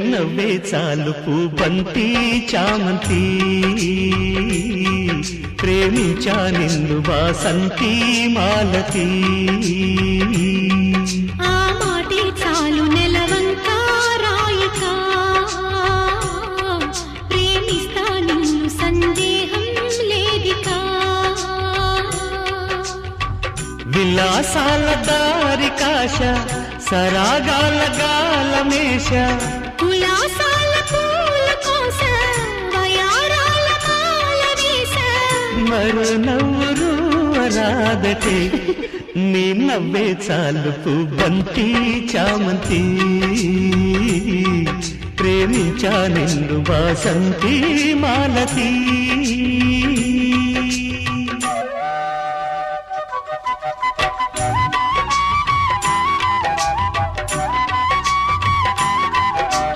నవ్వే చాలు పూబంతి చామంతి. ప్రేమించా నిన్ను వాసంతి మాలతి. విలాసాల దారి కాశ సరాగాల గాలమేష మరో నవ్వురు రాదటే నీ నవ్వే చాలుపు బంతి చామంతి. ప్రేమించా నిన్ను వాసంతి మాలతీ.